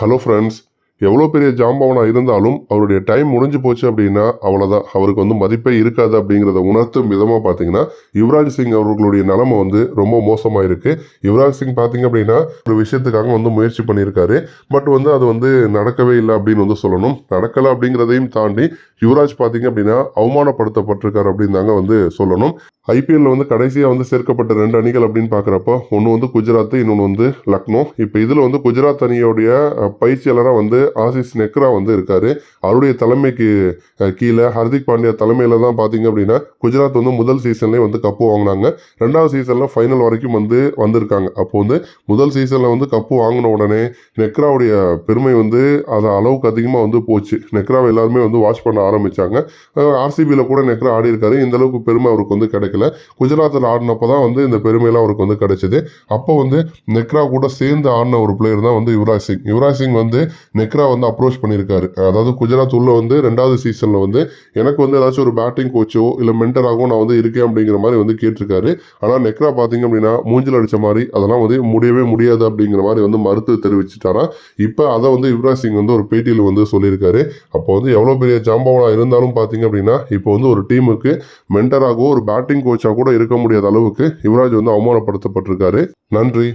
Hello friends எவ்வளோ பெரிய ஜாம்பவனாக இருந்தாலும் அவருடைய டைம் முடிஞ்சு போச்சு அப்படின்னா அவ்வளோதான் அவருக்கு வந்து மதிப்பே இருக்காது அப்படிங்கிறத உணர்த்தும் விதமாக பார்த்தீங்கன்னா யுவராஜ் சிங் அவர்களுடைய நிலைமை வந்து ரொம்ப மோசமாக இருக்கு. யுவராஜ் சிங் பார்த்தீங்க அப்படின்னா ஒரு விஷயத்துக்காக வந்து முயற்சி பண்ணியிருக்காரு. பட் வந்து அது வந்து நடக்கவே இல்லை அப்படின்னு வந்து சொல்லணும். நடக்கலை அப்படிங்கிறதையும் தாண்டி யுவராஜ் பார்த்தீங்க அப்படின்னா அவமானப்படுத்தப்பட்டிருக்காரு அப்படின்னு தாங்க வந்து சொல்லணும். ஐபிஎல்ல வந்து கடைசியாக வந்து சேர்க்கப்பட்ட ரெண்டு அணிகள் அப்படின்னு பார்க்குறப்போ ஒன்று வந்து குஜராத் இன்னொன்று வந்து லக்னோ. இப்போ இதில் வந்து குஜராத் அணியோடைய பயிற்சியாளராக வந்து ஆசிஸ் நெக்ரா வந்து இருக்கார். அவருடைய தலைமைக்கு கீழே ஹர்திக் பாண்டியா தலைமையில் தான் பார்த்தீங்க அப்படின்னா குஜராத் வந்து முதல் சீசன்லேயே வந்து கப்பு வாங்கினாங்க. ரெண்டாவது சீசனில் ஃபைனல் வரைக்கும் வந்து வந்திருக்காங்க. அப்போ வந்து முதல் சீசனில் வந்து கப்பு வாங்கின உடனே நெக்ராவுடைய பெருமை வந்து அதை அளவுக்கு அதிகமாக வந்து போச்சு. நெக்ராவை எல்லாருமே வந்து வாட்ச் பண்ண ஆரம்பிச்சாங்க. ஆர்சிபியில் கூட நெக்ரா ஆடி இருக்காரு. இந்த அளவுக்கு பெருமை அவருக்கு வந்து கிடைக்கும் கிடைக்கல குஜராத்தில் ஆடினப்போ தான் வந்து இந்த பெருமையெல்லாம் அவருக்கு வந்து கிடைச்சது. அப்போ வந்து நெக்ரா கூட சேர்ந்து ஆடின ஒரு பிளேயர் தான் வந்து யுவராஜ் சிங். யுவராஜ் சிங் வந்து நெக்ரா வந்து அப்ரோச் பண்ணியிருக்காரு. அதாவது குஜராத் உள்ள வந்து ரெண்டாவது சீசனில் வந்து எனக்கு வந்து ஏதாச்சும் ஒரு பேட்டிங் கோச்சோ இல்லை மென்டராகவோ நான் வந்து இருக்கேன் அப்படிங்கிற மாதிரி வந்து கேட்டிருக்காரு. ஆனால் நெக்ரா பார்த்தீங்க அப்படின்னா மூஞ்சில் அடித்த மாதிரி அதெல்லாம் வந்து முடியவே முடியாது அப்படிங்கிற மாதிரி வந்து மறுத்து தெரிவிச்சிட்டாராம் இப்போ அதை வந்து யுவராஜ் சிங் வந்து ஒரு பேட்டியில் வந்து சொல்லியிருக்காரு. அப்போ வந்து எவ்வளோ பெரிய ஜாம்பவனாக இருந்தாலும் பார்த்தீங்க அப்படின்னா இப்போ வந்து ஒரு டீமுக்கு மென்டராகவோ ஒரு பேட்டிங் கோச்சாக கூட இருக்க முடியாத அளவுக்கு யுவராஜ் வந்து அவமானப்படுத்தப்பட்டிருக்காரு. நன்றி.